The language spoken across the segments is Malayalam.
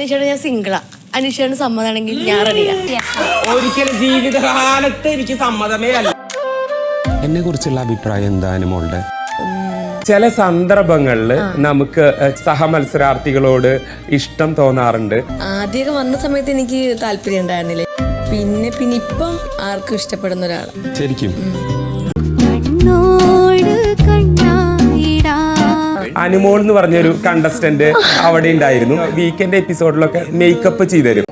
അനീഷേട്ടൻ ഞാൻ സിംഗിളാ അനീഷേട്ടന് സമ്മതമാണെങ്കിൽ ഞാൻ റെഡിയാ ഒരിക്കലും ജീവിതകാലത്ത് എനിക്ക് സമ്മതമേ അല്ല. എന്നെ കുറിച്ചുള്ള അഭിപ്രായം എന്താണ് മോളുടെ? ചില സന്ദർഭങ്ങളിൽ നമുക്ക് സഹമത്സരാർത്ഥികളോട് ഇഷ്ടം തോന്നാറുണ്ട്. ആദ്യമൊക്കെ വന്ന സമയത്ത് എനിക്ക് താല്പര്യം ഉണ്ടായിരുന്നില്ല. പിന്നെ പിന്നെ ഇപ്പം ആർക്കും ഇഷ്ടപ്പെടുന്ന ഒരാളാണ് ശരിക്കും. കണ്ണോട് കണ്ണായിടാ അനുമോൾ എന്ന് പറഞ്ഞൊരു കണ്ടസ്റ്റന്റ് അവിടെ ഉണ്ടായിരുന്നു. വീക്കെൻഡ് എപ്പിസോഡിലൊക്കെ മേക്കപ്പ് ചെയ്തുതരും.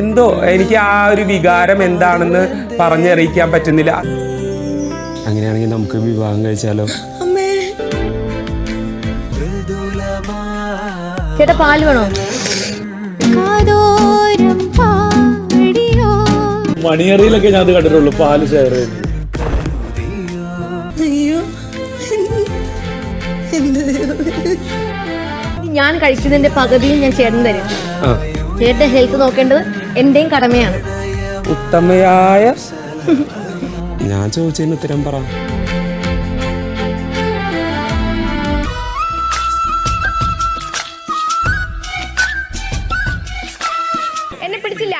എന്തോ എനിക്ക് ആ ഒരു വികാരം എന്താണെന്ന് പറഞ്ഞറിയിക്കാൻ പറ്റുന്നില്ല. അങ്ങനെയാണെങ്കിൽ നമുക്ക് വിവാഹം കഴിച്ചാലോ? ചേട്ടാ പാൽ വേണോ? പാടിയോ? മണിയറിയിലൊക്കെ ഞാൻ അത് കണ്ടിട്ടുള്ളൂ പാൽ ഷെയർ ചെയ്യുന്നത്. ഞാൻ കഴിക്കുന്നതിന്റെ പകുതിയും ഞാൻ ചേട്ടൻ തരും. ചേട്ടന്റെ ഹെൽത്ത് നോക്കേണ്ടത് എന്റെയും കടമയാണ്. ഉത്തമയായ ഞാൻ ചോദിച്ചതിന് ഉത്തരം പറ. എന്നെ പിടിച്ചില്ല.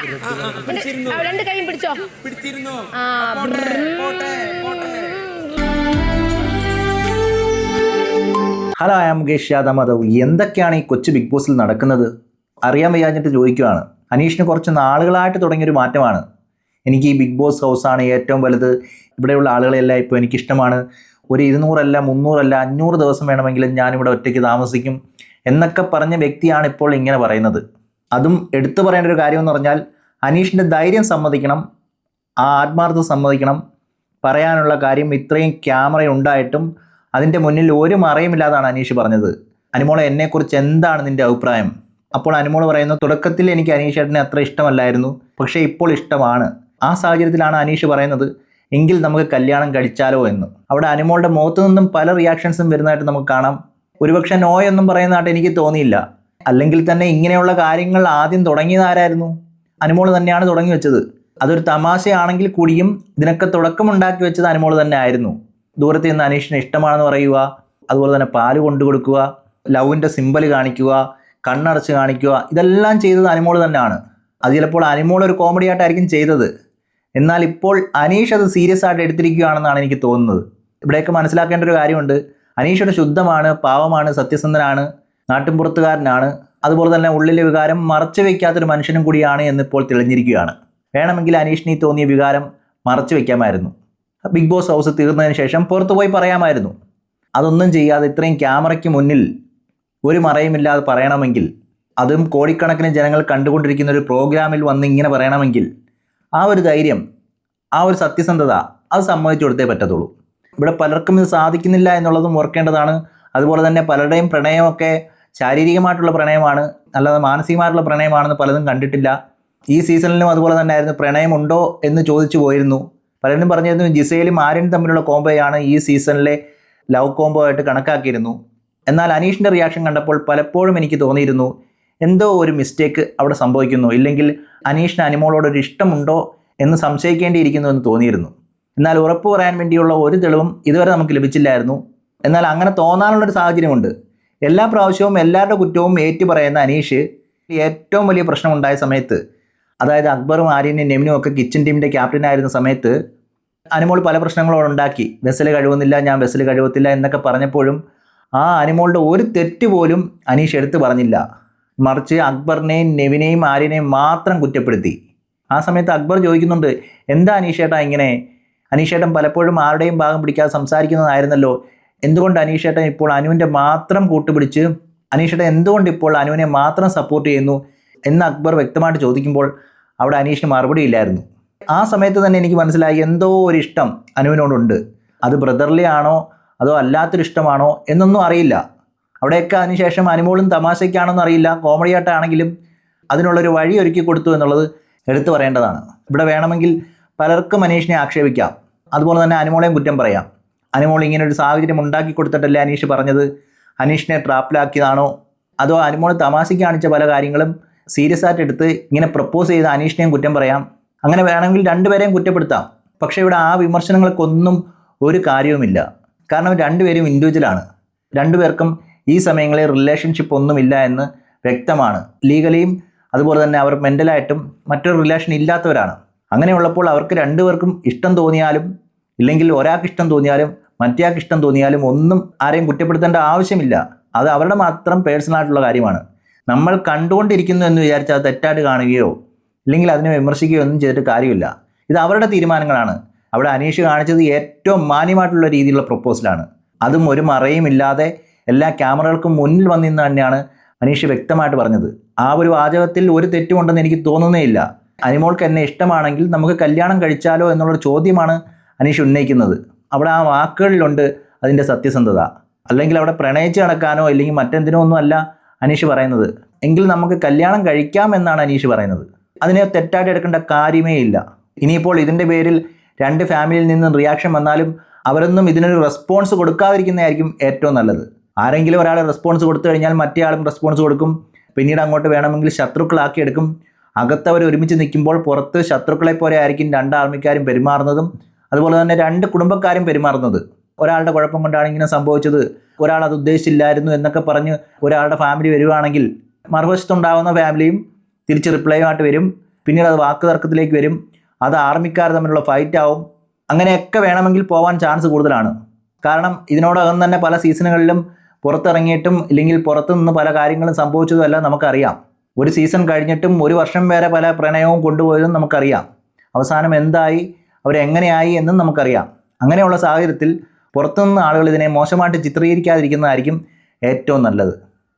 രണ്ട് കൈയും പിടിച്ചോ? ആ hello I am Mukesh Yadav Madhav എന്തൊക്കെയാണ് ഈ കൊച്ചു ബിഗ് ബോസിൽ നടക്കുന്നത്? അറിയാൻ വയ്യാഞ്ഞിട്ട് ചോദിക്കുവാണ്. അനീഷിന് കുറച്ച് നാളുകളായിട്ട് തുടങ്ങിയൊരു മാറ്റമാണ്. എനിക്ക് ഈ ബിഗ് ബോസ് ഹൗസാണ് ഏറ്റവും വലുത്. ഇവിടെയുള്ള ആളുകളെല്ലാം ഇപ്പോൾ എനിക്കിഷ്ടമാണ്. ഒരു ഇരുന്നൂറല്ല മുന്നൂറല്ല അഞ്ഞൂറ് ദിവസം വേണമെങ്കിലും ഞാനിവിടെ ഒറ്റയ്ക്ക് താമസിക്കും എന്നൊക്കെ പറഞ്ഞ വ്യക്തിയാണ് ഇപ്പോൾ ഇങ്ങനെ പറയുന്നത്. അതും എടുത്തു പറയേണ്ട ഒരു കാര്യമെന്ന് പറഞ്ഞാൽ അനീഷിന്റെ ധൈര്യം സമ്മതിക്കണം ആ ആത്മാർത്ഥത സമ്മതിക്കണം. പറയാനുള്ള കാര്യം ഇത്രയും ക്യാമറ ഉണ്ടായിട്ടും അതിന്റെ മുന്നിൽ ഒരു മറയുമില്ലാതാണ് അനീഷ് പറഞ്ഞത്. അനുമോളെ എന്നെക്കുറിച്ച് എന്താണ് നിന്റെ അഭിപ്രായം? അപ്പോൾ അനുമോൾ പറയുന്നു തുടക്കത്തിൽ എനിക്ക് അനീഷ് ഏട്ടനെ അത്ര ഇഷ്ടമല്ലായിരുന്നു പക്ഷേ ഇപ്പോൾ ഇഷ്ടമാണ്. ആ സാഹചര്യത്തിലാണ് അനീഷ് പറയുന്നത് എങ്കിൽ നമുക്ക് കല്യാണം കഴിച്ചാലോ എന്ന്. അവിടെ അനുമോളുടെ മുഖത്തു നിന്നും പല റിയാക്ഷൻസും വരുന്നതായിട്ട് നമുക്ക് കാണാം. ഒരുപക്ഷെ നോ എന്നും പറയുന്നതായിട്ട് എനിക്ക് തോന്നിയില്ല. അല്ലെങ്കിൽ തന്നെ ഇങ്ങനെയുള്ള കാര്യങ്ങൾ ആദ്യം തുടങ്ങിയത് ആരായിരുന്നു? അനുമോൾ തന്നെയാണ് തുടങ്ങി വെച്ചത്. അതൊരു തമാശയാണെങ്കിൽ കൂടിയും ഇതിനൊക്കെ തുടക്കമുണ്ടാക്കി വെച്ചത് അനുമോൾ തന്നെ ആയിരുന്നു. ദൂരത്ത് നിന്ന് അനീഷിനെ ഇഷ്ടമാണെന്ന് പറയുക അതുപോലെ തന്നെ പാൽ കൊണ്ടു കൊടുക്കുക ലവിന്റെ സിമ്പൽ കാണിക്കുക കണ്ണടച്ച് കാണിക്കുക ഇതെല്ലാം ചെയ്തത് അനിമോൾ തന്നെയാണ്. അത് ചിലപ്പോൾ അനിമോൾ ഒരു കോമഡി ആയിട്ടായിരിക്കും ചെയ്തത്. എന്നാൽ ഇപ്പോൾ അനീഷ് അത് സീരിയസ് ആയിട്ട് എടുത്തിരിക്കുകയാണെന്നാണ് എനിക്ക് തോന്നുന്നത്. ഇവിടെയൊക്കെ മനസ്സിലാക്കേണ്ട ഒരു കാര്യമുണ്ട്. അനീഷ് ഒരു ശുദ്ധമാണ് പാവമാണ് സത്യസന്ധനാണ് നാട്ടിൻപുറത്തുകാരനാണ്. അതുപോലെ തന്നെ ഉള്ളിലെ വികാരം മറച്ചു വയ്ക്കാത്തൊരു മനുഷ്യനും കൂടിയാണ് എന്നിപ്പോൾ തെളിഞ്ഞിരിക്കുകയാണ്. വേണമെങ്കിൽ അനീഷിന് തോന്നിയ വികാരം മറച്ചു വയ്ക്കാമായിരുന്നു. ബിഗ് ബോസ് ഹൗസ് തീർന്നതിന് ശേഷം പുറത്തു പോയി പറയാമായിരുന്നു. അതൊന്നും ചെയ്യാതെ ഇത്രയും ക്യാമറയ്ക്ക് മുന്നിൽ ഒരു മറയുമില്ലാതെ പറയണമെങ്കിൽ അതും കോടിക്കണക്കിന് ജനങ്ങൾ കണ്ടുകൊണ്ടിരിക്കുന്ന ഒരു പ്രോഗ്രാമിൽ വന്ന് ഇങ്ങനെ പറയണമെങ്കിൽ ആ ഒരു ധൈര്യം ആ ഒരു സത്യസന്ധത അത് സമ്മതിച്ചു കൊടുത്തേ പറ്റത്തുള്ളൂ. ഇവിടെ പലർക്കും ഇത് സാധിക്കുന്നില്ല എന്നുള്ളതും ഓർക്കേണ്ടതാണ്. അതുപോലെ തന്നെ പലരുടെയും പ്രണയമൊക്കെ ശാരീരികമായിട്ടുള്ള പ്രണയമാണ് അല്ലാതെ മാനസികമായിട്ടുള്ള പ്രണയമാണെന്ന് പലതും കണ്ടിട്ടില്ല. ഈ സീസണിലും അതുപോലെ തന്നെ ആയിരുന്നു പ്രണയമുണ്ടോ എന്ന് ചോദിച്ചു പോയിരുന്നു. പലരും പറഞ്ഞിരുന്നു ജിസയിലും ആര്യനും തമ്മിലുള്ള കോംബോയാണ് ഈ സീസണിലെ ലവ് കോംബോ ആയിട്ട് കണക്കാക്കിയിരുന്നു. എന്നാൽ അനീഷിന്റെ റിയാക്ഷൻ കണ്ടപ്പോൾ പലപ്പോഴും എനിക്ക് തോന്നിയിരുന്നു എന്തോ ഒരു മിസ്റ്റേക്ക് അവിടെ സംഭവിക്കുന്നു. ഇല്ലെങ്കിൽ അനീഷിന് അനിമോളോട് ഒരു ഇഷ്ടമുണ്ടോ എന്ന് സംശയിക്കേണ്ടിയിരിക്കുന്നു എന്ന് തോന്നിയിരുന്നു. എന്നാൽ ഉറപ്പ് പറയാൻ വേണ്ടിയുള്ള ഒരു തെളിവും ഇതുവരെ നമുക്ക് ലഭിച്ചില്ലായിരുന്നു. എന്നാൽ അങ്ങനെ തോന്നാനുള്ളൊരു സാഹചര്യമുണ്ട്. എല്ലാ പ്രാവശ്യവും എല്ലാവരുടെ കുറ്റവും ഏറ്റു പറയുന്ന അനീഷ് ഏറ്റവും വലിയ പ്രശ്നമുണ്ടായ സമയത്ത് അതായത് അക്ബറും ആര്യനും നെമിനും ഒക്കെ കിച്ചൺ ടീമിന്റെ ക്യാപ്റ്റനായിരുന്ന സമയത്ത് അനുമോൾ പല പ്രശ്നങ്ങളോട് ഉണ്ടാക്കി. ബസ്സിൽ കഴിവുന്നില്ല ഞാൻ ബസ്സിൽ കഴിവത്തില്ല എന്നൊക്കെ പറഞ്ഞപ്പോഴും ആ അനുമോളുടെ ഒരു തെറ്റ് പോലും അനീഷ് എടുത്തു പറഞ്ഞില്ല. മറിച്ച് അക്ബറിനെയും നെവിനെയും ആര്യനെയും മാത്രം കുറ്റപ്പെടുത്തി. ആ സമയത്ത് അക്ബർ ചോദിക്കുന്നുണ്ട് എന്താ അനീഷേട്ടാ ഇങ്ങനെ? അനീഷേട്ടൻ പലപ്പോഴും ആരുടെയും ഭാഗം പിടിക്കാതെ സംസാരിക്കുന്നതായിരുന്നല്ലോ. എന്തുകൊണ്ട് അനീഷേട്ടൻ ഇപ്പോൾ അനുവിന്റെ മാത്രം കൂട്ടുപിടിച്ച് അനീഷേട്ടൻ എന്തുകൊണ്ട് ഇപ്പോൾ അനുവിനെ മാത്രം സപ്പോർട്ട് ചെയ്യുന്നു? എന്ന് അക്ബർ വ്യക്തമായിട്ട് ചോദിക്കുമ്പോൾ അവിടെ അനീഷിന് മറുപടി ഇല്ലായിരുന്നു. ആ സമയത്ത് തന്നെ എനിക്ക് മനസ്സിലായി എന്തോ ഒരു ഇഷ്ടം അനുവിനോടുണ്ട്. അത് ബ്രദർലി ആണോ? അതോ അല്ലാത്തൊരു ഇഷ്ടമാണോ? എന്നൊന്നും അറിയില്ല. അവിടെയൊക്കെ അതിനുശേഷം അനുമോളും തമാശയ്ക്കാണെന്ന് അറിയില്ല. കോമഡി ആയിട്ടാണെങ്കിലും അതിനുള്ളൊരു വഴി ഒരുക്കി കൊടുത്തു എന്നുള്ളത് എടുത്തു പറയേണ്ടതാണ്. ഇവിടെ വേണമെങ്കിൽ പലർക്കും അനീഷിനെ ആക്ഷേപിക്കാം. അതുപോലെ തന്നെ അനുമോളെയും കുറ്റം പറയാം. അനുമോൾ ഇങ്ങനെ ഒരു സാഹചര്യം ഉണ്ടാക്കി കൊടുത്തിട്ടല്ലേ അനീഷ് പറഞ്ഞത്? അനീഷിനെ ട്രാപ്പിലാക്കിയതാണോ അതോ അനുമോൾ തമാശയ്ക്ക് കാണിച്ച പല കാര്യങ്ങളും സീരിയസ് ആയിട്ട് എടുത്ത് ഇങ്ങനെ പ്രപ്പോസ് ചെയ്ത് അനീഷിനെയും കുറ്റം പറയാം. അങ്ങനെ വേണമെങ്കിൽ രണ്ടുപേരെയും കുറ്റപ്പെടുത്താം. പക്ഷേ ഇവിടെ ആ വിമർശനങ്ങൾക്കൊന്നും ഒരു കാര്യവുമില്ല. കാരണം രണ്ടുപേരും ഇൻഡിവിജ്വലാണ് രണ്ടുപേർക്കും ഈ സമയങ്ങളിൽ റിലേഷൻഷിപ്പ് ഒന്നുമില്ല എന്ന് വ്യക്തമാണ്. ലീഗലിയും അതുപോലെ തന്നെ അവർ മെന്റലായിട്ടും മറ്റൊരു റിലേഷൻ ഇല്ലാത്തവരാണ്. അങ്ങനെയുള്ളപ്പോൾ അവർക്ക് രണ്ടുപേർക്കും ഇഷ്ടം തോന്നിയാലും ഇല്ലെങ്കിൽ ഒരാൾക്ക് ഇഷ്ടം തോന്നിയാലും മറ്റേയാൾക്ക് ഇഷ്ടം തോന്നിയാലും ഒന്നും ആരെയും കുറ്റപ്പെടുത്തേണ്ട ആവശ്യമില്ല. അത് അവരുടെ മാത്രം പേഴ്സണലായിട്ടുള്ള കാര്യമാണ്. നമ്മൾ കണ്ടുകൊണ്ടിരിക്കുന്നു എന്ന് വിചാരിച്ച് അത് തെറ്റായിട്ട് കാണുകയോ ഇല്ലെങ്കിൽ അതിനെ വിമർശിക്കുകയോ ഒന്നും ചെയ്തിട്ട് കാര്യമില്ല. ഇത് അവരുടെ തീരുമാനങ്ങളാണ്. അവിടെ അനീഷ് കാണിച്ചത് ഏറ്റവും മാന്യമായിട്ടുള്ള രീതിയിലുള്ള പ്രപ്പോസലാണ്. അതും ഒരു മറയും ഇല്ലാതെ എല്ലാ ക്യാമറകൾക്കും മുന്നിൽ വന്നിന്ന് തന്നെയാണ് അനീഷ് വ്യക്തമായിട്ട് പറഞ്ഞത്. ആ ഒരു വാചകത്തിൽ ഒരു തെറ്റുമുണ്ടെന്ന് എനിക്ക് തോന്നുന്നേ ഇല്ല. അനിമോൾക്ക് എന്നെ ഇഷ്ടമാണെങ്കിൽ നമുക്ക് കല്യാണം കഴിച്ചാലോ എന്നുള്ളൊരു ചോദ്യമാണ് അനീഷ് ഉന്നയിക്കുന്നത്. അവിടെ ആ വാക്കുകളിലുണ്ട് അതിന്റെ സത്യസന്ധത. അല്ലെങ്കിൽ അവിടെ പ്രണയിച്ച് നടക്കാനോ അല്ലെങ്കിൽ മറ്റെന്തിനോ ഒന്നും അല്ല അനീഷ് പറയുന്നത്. എങ്കിൽ നമുക്ക് കല്യാണം കഴിക്കാം എന്നാണ് അനീഷ് പറയുന്നത്. അതിനെ തെറ്റായിട്ട് എടുക്കേണ്ട കാര്യമേ ഇല്ല. ഇനിയിപ്പോൾ ഇതിന്റെ പേരിൽ രണ്ട് ഫാമിലിയിൽ നിന്നും റിയാക്ഷൻ വന്നാലും അവരൊന്നും ഇതിനൊരു റെസ്പോൺസ് കൊടുക്കാതിരിക്കുന്നതായിരിക്കും ഏറ്റവും നല്ലത്. ആരെങ്കിലും ഒരാൾ റെസ്പോൺസ് കൊടുത്തു കഴിഞ്ഞാൽ മറ്റേ ആളും റെസ്പോൺസ് കൊടുക്കും. പിന്നീട് അങ്ങോട്ട് വേണമെങ്കിൽ ശത്രുക്കളാക്കി എടുക്കും. അകത്തവർ ഒരുമിച്ച് നിൽക്കുമ്പോൾ പുറത്ത് ശത്രുക്കളെ പോലെ ആയിരിക്കും രണ്ട് ആർമിക്കാരും പെരുമാറുന്നതും. അതുപോലെ തന്നെ രണ്ട് കുടുംബക്കാരും പെരുമാറുന്നത്. ഒരാളുടെ കുഴപ്പം കൊണ്ടാണ് ഇങ്ങനെ സംഭവിച്ചത്. ഒരാൾ അത് ഉദ്ദേശിച്ചില്ലായിരുന്നു എന്നൊക്കെ പറഞ്ഞ് ഒരാളുടെ ഫാമിലി വരുവാണെങ്കിൽ മറുവശത്തുണ്ടാകുന്ന ഫാമിലിയും തിരിച്ച് റിപ്ലൈയുമായിട്ട് വരും. പിന്നീട് അത് വാക്ക് തർക്കത്തിലേക്ക് വരും. അത് ആർമിക്കാർ തമ്മിലുള്ള ഫൈറ്റ് ആവും. അങ്ങനെയൊക്കെ വേണമെങ്കിൽ പോകാൻ ചാൻസ് കൂടുതലാണ്. കാരണം ഇതിനോടകം തന്നെ പല സീസണുകളിലും പുറത്തിറങ്ങിയിട്ടും ഇല്ലെങ്കിൽ പുറത്തു നിന്ന് പല കാര്യങ്ങളും സംഭവിച്ചതുമെല്ലാം നമുക്കറിയാം. ഒരു സീസൺ കഴിഞ്ഞിട്ടും ഒരു വർഷം വരെ പല പ്രണയവും കൊണ്ടുപോയതും നമുക്കറിയാം. അവസാനം എന്തായി അവരെങ്ങനെയായി എന്നും നമുക്കറിയാം. അങ്ങനെയുള്ള സാഹചര്യത്തിൽ പുറത്തുനിന്ന് ആളുകൾ ഇതിനെ മോശമായിട്ട് ചിത്രീകരിക്കാതിരിക്കുന്നതായിരിക്കും ഏറ്റവും നല്ലത്.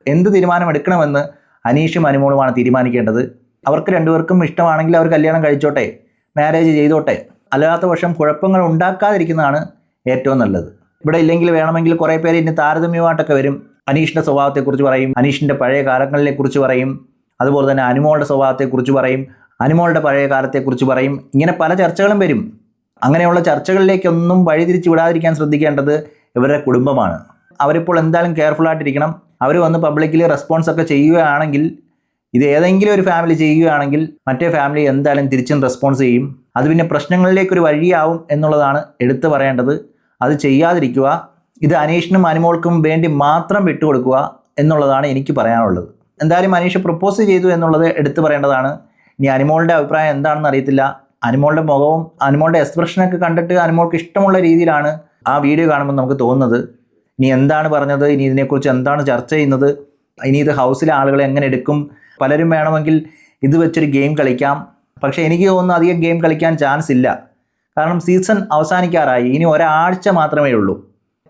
എന്ത് തീരുമാനമെടുക്കണമെന്ന് അനീഷും അനുമോളുമാണ് തീരുമാനിക്കേണ്ടത്. അവർക്ക് രണ്ടുപേർക്കും ഇഷ്ടമാണെങ്കിൽ അവർ കല്യാണം കഴിച്ചോട്ടെ മാരേജ് ചെയ്തോട്ടെ. അല്ലാത്ത പക്ഷം കുഴപ്പങ്ങൾ ഉണ്ടാക്കാതിരിക്കുന്നതാണ് ഏറ്റവും നല്ലത്. ഇവിടെ ഇല്ലെങ്കിൽ വേണമെങ്കിൽ കുറേ പേര് ഇനി താരതമ്യമായിട്ടൊക്കെ വരും. അനീഷിന്റെ സ്വഭാവത്തെക്കുറിച്ച് പറയും അനീഷിന്റെ പഴയ കാലങ്ങളിലെക്കുറിച്ച് പറയും അതുപോലെ തന്നെ അനുമോളുടെ സ്വഭാവത്തെക്കുറിച്ച് പറയും അനുമോളുടെ പഴയ കാലത്തെക്കുറിച്ച് പറയും. ഇങ്ങനെ പല ചർച്ചകളും വരും. അങ്ങനെയുള്ള ചർച്ചകളിലേക്കൊന്നും വഴിതിരിച്ച് വിടാതിരിക്കാൻ ശ്രദ്ധിക്കേണ്ടത് ഇവരുടെ കുടുംബമാണ്. അവരിപ്പോൾ എന്തായാലും കെയർഫുൾ ആയിട്ടിരിക്കണം. അവർ വന്ന് പബ്ലിക്കിൽ റെസ്പോൺസ് ഒക്കെ ചെയ്യുകയാണെങ്കിൽ ഇത് ഏതെങ്കിലും ഒരു ഫാമിലി ചെയ്യുകയാണെങ്കിൽ മറ്റേ ഫാമിലി എന്തായാലും തിരിച്ചും റെസ്പോൺസ് ചെയ്യും. അത് പിന്നെ പ്രശ്നങ്ങളിലേക്കൊരു വഴിയാവും എന്നുള്ളതാണ് എടുത്തു പറയേണ്ടത്. അത് ചെയ്യാതിരിക്കുക. ഇത് അനീഷിനും അനുമോൾക്കും വേണ്ടി മാത്രം വിട്ടുകൊടുക്കുക എന്നുള്ളതാണ് എനിക്ക് പറയാനുള്ളത്. എന്തായാലും അനീഷ് പ്രപ്പോസ് ചെയ്തു എന്നുള്ളത് എടുത്തു പറയേണ്ടതാണ്. ഇനി അനുമോളുടെ അഭിപ്രായം എന്താണെന്ന് അറിയത്തില്ല. അനുമോളുടെ മുഖവും അനുമോളുടെ എക്സ്പ്രഷനൊക്കെ കണ്ടിട്ട് അനുമോൾക്ക് ഇഷ്ടമുള്ള രീതിയിലാണ് ആ വീഡിയോ കാണുമ്പോൾ നമുക്ക് തോന്നുന്നത്. ഇനി എന്താണ് പറഞ്ഞത്? ഇനി ഇതിനെക്കുറിച്ച് എന്താണ് ചർച്ച ചെയ്യുന്നത്? ഇനി ഇത് ഹൗസിലെ ആളുകളെ എങ്ങനെ എടുക്കും? പലരും വേണമെങ്കിൽ ഇത് വെച്ചൊരു ഗെയിം കളിക്കാം. പക്ഷേ എനിക്ക് തോന്നുന്നു അധികം ഗെയിം കളിക്കാൻ ചാൻസ് ഇല്ല. കാരണം സീസൺ അവസാനിക്കാറായി. ഇനി ഒരാഴ്ച മാത്രമേ ഉള്ളൂ.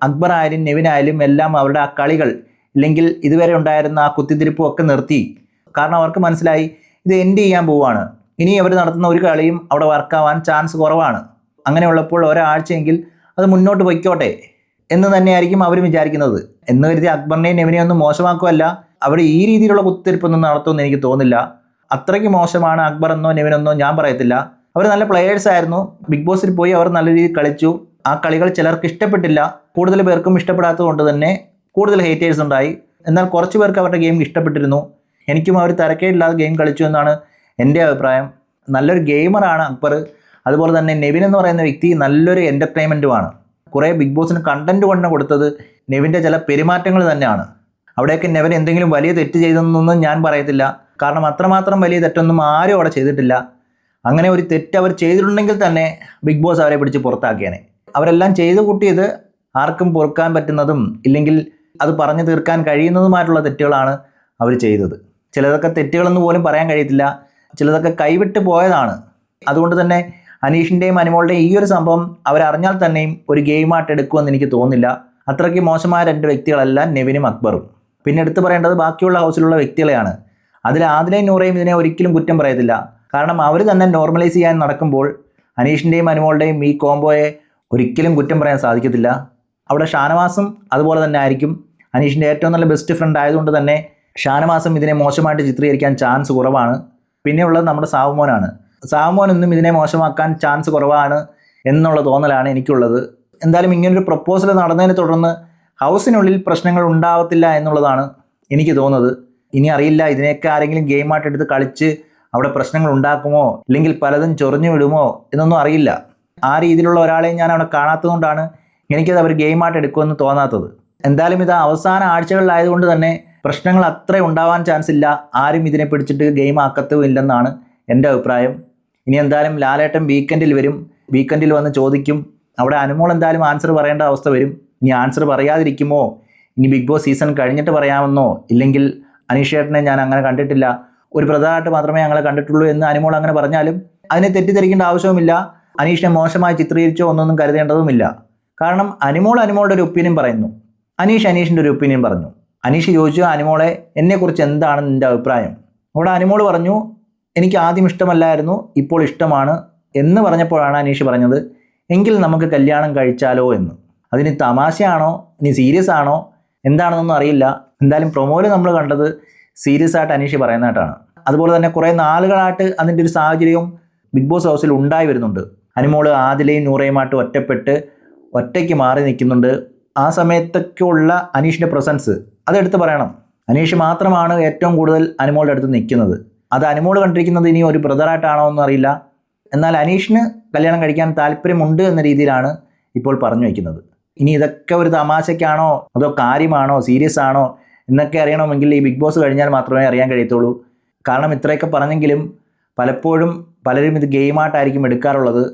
അക്ബർ ആയാലും നെവിൻ ആയാലും എല്ലാം അവരുടെ ആ കളികൾ ഇല്ലെങ്കിൽ ഇതുവരെ ഉണ്ടായിരുന്ന ആ കുത്തിത്തിരിപ്പും ഒക്കെ നിർത്തി. കാരണം അവർക്ക് മനസ്സിലായി ഇത് എൻഡ് ചെയ്യാൻ പോവുകയാണ് ഇനി അവർ നടത്തുന്ന ഒരു കളിയും അവിടെ വർക്കാവാൻ ചാൻസ് കുറവാണ്. അങ്ങനെയുള്ളപ്പോൾ ഒരാഴ്ചയെങ്കിൽ അത് മുന്നോട്ട് പൊയ്ക്കോട്ടെ എന്ന് തന്നെയായിരിക്കും അവർ വിചാരിക്കുന്നത്. എന്ന് കരുതി അക്ബറിനെയും നെവിനെയൊന്നും മോശമാക്കുമല്ല അവർ ഈ രീതിയിലുള്ള കുത്തിരിപ്പൊന്നും നടത്തുമെന്ന് എനിക്ക് തോന്നില്ല. അത്രയ്ക്ക് മോശമാണ് അക്ബർ എന്നോ നെവിനെന്നോ ഞാൻ പറയത്തില്ല. അവർ നല്ല പ്ലെയേഴ്സ് ആയിരുന്നു. ബിഗ് ബോസിൽ പോയി അവർ നല്ല രീതിയിൽ കളിച്ചു. ആ കളികൾ ചിലർക്ക് ഇഷ്ടപ്പെട്ടില്ല. കൂടുതൽ പേർക്കും ഇഷ്ടപ്പെടാത്തത് കൊണ്ട് തന്നെ കൂടുതൽ ഹേറ്റേഴ്സ് ഉണ്ടായി. എന്നാൽ കുറച്ച് പേർക്ക് അവരുടെ ഗെയിം ഇഷ്ടപ്പെട്ടിരുന്നു. എനിക്കും അവർ തരക്കേടില്ലാതെ ഗെയിം കളിച്ചു എന്നാണ് എന്റെ അഭിപ്രായം നല്ലൊരു ഗെയിമറാണ് അക്ബർ. അതുപോലെ തന്നെ നെവിൻ എന്ന് പറയുന്ന വ്യക്തി നല്ലൊരു എന്റർടൈൻമെന്റുമാണ് കുറേ ബിഗ് ബോസിന് കണ്ടന്റ് കൊണ്ട് കൊടുത്തത് നെവിന്റെ ചില പെരുമാറ്റങ്ങൾ തന്നെയാണ്. അവിടെയൊക്കെ നെവൻ എന്തെങ്കിലും വലിയ തെറ്റ് ചെയ്തെന്നൊന്നും ഞാൻ പറയത്തില്ല. കാരണം അത്രമാത്രം വലിയ തെറ്റൊന്നും ആരും അവിടെ ചെയ്തിട്ടില്ല. അങ്ങനെ ഒരു തെറ്റ് അവർ ചെയ്തിട്ടുണ്ടെങ്കിൽ തന്നെ ബിഗ് ബോസ് അവരെ പിടിച്ച് പുറത്താക്കിയാണ് അവരെല്ലാം ചെയ്തു കൂട്ടിയത് ആർക്കും പൊറുക്കാൻ പറ്റുന്നതും ഇല്ലെങ്കിൽ അത് പറഞ്ഞു തീർക്കാൻ കഴിയുന്നതുമായിട്ടുള്ള തെറ്റുകളാണ് അവർ ചെയ്തത്. ചിലതൊക്കെ തെറ്റുകളെന്ന് പോലും പറയാൻ കഴിയത്തില്ല. ചിലതൊക്കെ കൈവിട്ട് പോയതാണ്. അതുകൊണ്ട് തന്നെ അനീഷിന്റെയും അനുമോളുടെയും ഈ ഒരു സംഭവം അവരറിഞ്ഞാൽ തന്നെയും ഒരു ഗെയിമായിട്ട് എടുക്കുമെന്ന് എനിക്ക് തോന്നുന്നില്ല. അത്രയ്ക്ക് മോശമായ രണ്ട് വ്യക്തികളല്ല നെവിനും അക്ബറും. പിന്നെ എടുത്തു പറയേണ്ടത് ബാക്കിയുള്ള ഹൗസിലുള്ള വ്യക്തികളെയാണ്. അതിൽ ആദിലയും നൂറയും ഇതിനെ ഒരിക്കലും കുറ്റം പറയത്തില്ല. കാരണം അവർ തന്നെ നോർമലൈസ് ചെയ്യാൻ നടക്കുമ്പോൾ അനീഷിന്റെയും അനുമോളുടെയും ഈ കോംബോയെ ഒരിക്കലും കുറ്റം പറയാൻ സാധിക്കത്തില്ല. അവിടെ ഷാനവാസും അതുപോലെ തന്നെ ആയിരിക്കും. അനീഷിന്റെ ഏറ്റവും നല്ല ബെസ്റ്റ് ഫ്രണ്ട് ആയതുകൊണ്ട് തന്നെ ഷാനവാസും ഇതിനെ മോശമായിട്ട് ചിത്രീകരിക്കാൻ ചാൻസ് കുറവാണ്. പിന്നെയുള്ളത് നമ്മുടെ സാവുമോനാണ്. സാവുമോനൊന്നും ഇതിനെ മോശമാക്കാൻ ചാൻസ് കുറവാണ് എന്നുള്ള തോന്നലാണ് എനിക്കുള്ളത്. എന്തായാലും ഇങ്ങനൊരു പ്രപ്പോസൽ നടന്നതിനെ തുടർന്ന് ഹൗസിനുള്ളിൽ പ്രശ്നങ്ങൾ ഉണ്ടാവത്തില്ല എന്നുള്ളതാണ് എനിക്ക് തോന്നുന്നത്. ഇനി അറിയില്ല ഇതിനെയൊക്കെ ആരെങ്കിലും ഗെയിമായിട്ട് എടുത്ത് കളിച്ച് അവിടെ പ്രശ്നങ്ങൾ ഉണ്ടാക്കുമോ? അല്ലെങ്കിൽ പലതും ചൊറിഞ്ഞു വിടുമോ? എന്നൊന്നും അറിയില്ല. ആ രീതിയിലുള്ള ഒരാളെയും ഞാൻ അവിടെ കാണാത്തതുകൊണ്ടാണ് എനിക്കത് അവർ ഗെയിമായിട്ട് എടുക്കുമെന്ന് തോന്നാത്തത്. എന്തായാലും ഇത് അവസാന ആഴ്ചകളിലായതുകൊണ്ട് തന്നെ പ്രശ്നങ്ങൾ അത്ര ഉണ്ടാവാൻ ചാൻസ് ഇല്ല. ആരും ഇതിനെ പിടിച്ചിട്ട് ഗെയിം ആക്കത്തും ഇല്ലെന്നാണ് എന്റെ അഭിപ്രായം. ഇനി എന്തായാലും ലാലേട്ടൻ വീക്കെൻഡിൽ വരും. വീക്കെൻഡിൽ വന്ന് ചോദിക്കും. അവിടെ അനുമോൾ എന്തായാലും ആൻസർ പറയേണ്ട അവസ്ഥ വരും. ഇനി ആൻസർ പറയാതിരിക്കുമോ? ഇനി ബിഗ് ബോസ് സീസൺ കഴിഞ്ഞിട്ട് പറയാമെന്നോ? ഇല്ലെങ്കിൽ അനീഷേട്ടനെ ഞാൻ അങ്ങനെ കണ്ടിട്ടില്ല. ഒരു പ്രധാനമായിട്ട് മാത്രമേ ഞങ്ങളെ കണ്ടിട്ടുള്ളൂ എന്ന് അനുമോൾ അങ്ങനെ പറഞ്ഞാലും അതിനെ തെറ്റിദ്ധരിക്കേണ്ട ആവശ്യവുമില്ല. അനീഷിനെ മോശമായി ചിത്രീകരിച്ചോ ഒന്നൊന്നും കരുതേണ്ടതുമില്ല. കാരണം അനുമോൾ അനുമോളുടെ ഒരു ഒപ്പീനിയൻ പറയുന്നു. അനീഷ് അനീഷിന്റെ ഒരു ഒപ്പീനിയൻ പറഞ്ഞു. അനീഷ് ചോദിച്ചു അനുമോളെ എന്നെക്കുറിച്ച് എന്താണ് നിന്റെ അഭിപ്രായം? അവിടെ അനുമോൾ പറഞ്ഞു എനിക്ക് ആദ്യം ഇഷ്ടമല്ലായിരുന്നു ഇപ്പോൾ ഇഷ്ടമാണ് എന്ന് പറഞ്ഞപ്പോഴാണ് അനീഷ് പറഞ്ഞത് എങ്കിൽ നമുക്ക് കല്യാണം കഴിച്ചാലോ എന്ന്. അതിന് തമാശയാണോ? ഇനി സീരിയസ് ആണോ? എന്താണെന്നൊന്നും അറിയില്ല. എന്തായാലും പ്രൊമോയിൽ നമ്മൾ കണ്ടത് സീരിയസ് ആയിട്ട് അനീഷ് പറയുന്നതായിട്ടാണ് അതുപോലെ തന്നെ കുറേ നാളുകളായിട്ട് അതിന്റെ ഒരു സാഹചര്യവും ബിഗ് ബോസ് ഹൗസിൽ ഉണ്ടായി വരുന്നുണ്ട്. അനിമോൾ ആദിലയും നൂറയുമായിട്ട് ഒറ്റപ്പെട്ട് ഒറ്റയ്ക്ക് മാറി നിൽക്കുന്നുണ്ട്. ആ സമയത്തൊക്കെയുള്ള അനീഷിന്റെ പ്രസൻസ് അതെടുത്ത് പറയണം. അനീഷ് മാത്രമാണ് ഏറ്റവും കൂടുതൽ അനുമോളുടെ അടുത്ത് നിൽക്കുന്നത്. അത് അനുമോൾ കണ്ടിരിക്കുന്നത് ഇനി ഒരു ബ്രദറായിട്ടാണോ എന്ന് അറിയില്ല. എന്നാൽ അനീഷിന് കല്യാണം കഴിക്കാൻ താല്പര്യമുണ്ട് എന്ന രീതിയിലാണ് ഇപ്പോൾ പറഞ്ഞു വയ്ക്കുന്നത് ഇനി ഇതൊക്കെ ഒരു തമാശയ്ക്കാണോ? അതോ കാര്യമാണോ? സീരിയസ് ആണോ? എന്നൊക്കെ അറിയണമെങ്കിൽ ഈ ബിഗ് ബോസ് കഴിഞ്ഞാൽ മാത്രമേ അറിയാൻ കഴിയത്തുള്ളൂ. കാരണം ഇത്രയൊക്കെ പറഞ്ഞെങ്കിലും പലപ്പോഴും പലരും ഇത് ഗെയിമായിട്ടായിരിക്കും എടുക്കാറുള്ളത്.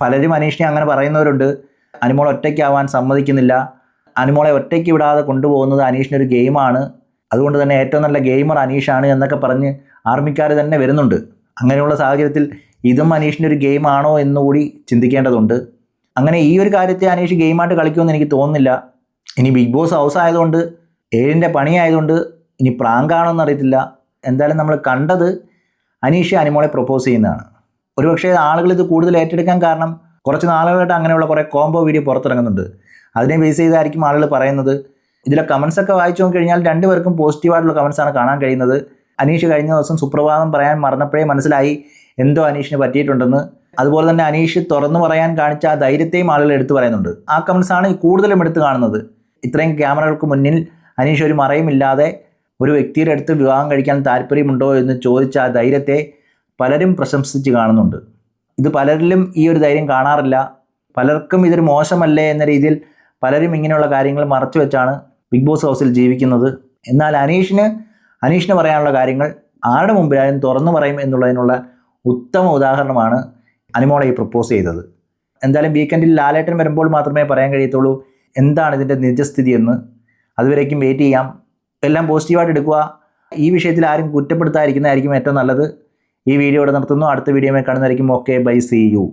പലരും അനീഷിനെ അങ്ങനെ പറയുന്നവരുണ്ട്. അനുമോൾ ഒറ്റയ്ക്കാവാൻ സമ്മതിക്കുന്നില്ല. അനുമോളെ ഒറ്റയ്ക്ക് വിടാതെ കൊണ്ടുപോകുന്നത് അനീഷിനൊരു ഗെയിമാണ്. അതുകൊണ്ട് തന്നെ ഏറ്റവും നല്ല ഗെയിമർ അനീഷാണ് എന്നൊക്കെ പറഞ്ഞ് ആർമിക്കാർ തന്നെ വരുന്നുണ്ട്. അങ്ങനെയുള്ള സാഹചര്യത്തിൽ ഇതും അനീഷിന്റെ ഒരു ഗെയിമാണോ എന്നുകൂടി ചിന്തിക്കേണ്ടതുണ്ട്. അങ്ങനെ ഈ ഒരു കാര്യത്തെ അനീഷ് ഗെയിമായിട്ട് കളിക്കുമെന്ന് എനിക്ക് തോന്നുന്നില്ല. ഇനി ബിഗ് ബോസ് ഹൗസ് ആയതുകൊണ്ട് ഏഴിന്റെ പണിയായതുകൊണ്ട് ഇനി പ്രാങ്കാണോ എന്നറിയത്തില്ല എന്തായാലും നമ്മൾ കണ്ടത് അനീഷ് അനിമോളെ പ്രപ്പോസ് ചെയ്യുന്നതാണ്. ഒരുപക്ഷേ ആളുകൾ ഇത് കൂടുതൽ ഏറ്റെടുക്കാൻ കാരണം കുറച്ച് നാളുകളായിട്ട് അങ്ങനെയുള്ള കുറേ കോംബോ വീഡിയോ പുറത്തിറങ്ങുന്നുണ്ട്. അതിനെ ബേസ് ചെയ്തായിരിക്കും ആളുകൾ പറയുന്നത്. ഇതിലെ കമൻസ് ഒക്കെ വായിച്ചു നോക്കി കഴിഞ്ഞാൽ രണ്ടുപേർക്കും പോസിറ്റീവായിട്ടുള്ള കമൻസ് ആണ് കാണാൻ കഴിയുന്നത്. അനീഷ് കഴിഞ്ഞ ദിവസം സുപ്രഭാതം പറയാൻ മറന്നപ്പോഴേ മനസ്സിലായി എന്തോ അനീഷിന് പറ്റിയിട്ടുണ്ടെന്ന്. അതുപോലെ തന്നെ അനീഷ് തുറന്നു പറയാൻ കാണിച്ച ആ ധൈര്യത്തെയും ആളുകൾ എടുത്തു പറയുന്നുണ്ട്. ആ കമൻസ് ആണ് കൂടുതലും എടുത്തു കാണുന്നത്. ഇത്രയും ക്യാമറകൾക്ക് മുന്നിൽ അനീഷ് ഒരു മറയുമില്ലാതെ ഒരു വ്യക്തിയുടെ അടുത്ത് വിവാഹം കഴിക്കാൻ താല്പര്യമുണ്ടോ എന്ന് ചോദിച്ച ആ ധൈര്യത്തെ പലരും പ്രശംസിച്ച് കാണുന്നുണ്ട്. ഇത് പലരിലും ഈ ഒരു ധൈര്യം കാണാറില്ല. പലർക്കും ഇതൊരു മോശമല്ലേ എന്ന രീതിയിൽ പലരും ഇങ്ങനെയുള്ള കാര്യങ്ങൾ മറച്ചു വെച്ചാണ് ബിഗ് ബോസ് ഹൗസിൽ ജീവിക്കുന്നത്. എന്നാൽ അനീഷിന് അനീഷിന് പറയാനുള്ള കാര്യങ്ങൾ ആരുടെ മുമ്പിലായാലും തുറന്നു പറയും എന്നുള്ളതിനുള്ള ഉത്തമ ഉദാഹരണമാണ് അനുമോളെ ഈ പ്രപ്പോസ് ചെയ്തത്. എന്തായാലും വീക്കെൻഡിൽ ലാലേട്ടൻ വരുമ്പോൾ മാത്രമേ പറയാൻ കഴിയത്തുള്ളൂ എന്താണ് ഇതിന്റെ നിജസ്ഥിതി എന്ന്. അതുവരേക്കും വെയിറ്റ് ചെയ്യാം. എല്ലാം പോസിറ്റീവായിട്ട് എടുക്കുക. ഈ വിഷയത്തിൽ ആരും കുറ്റപ്പെടുത്താതിരിക്കുന്നതായിരിക്കും ഏറ്റവും നല്ലത്. ഈ വീഡിയോ ഇവിടെ നിർത്തുന്നു. അടുത്ത വീഡിയോയിൽ കാണുന്നതായിരിക്കും. Okay bye see you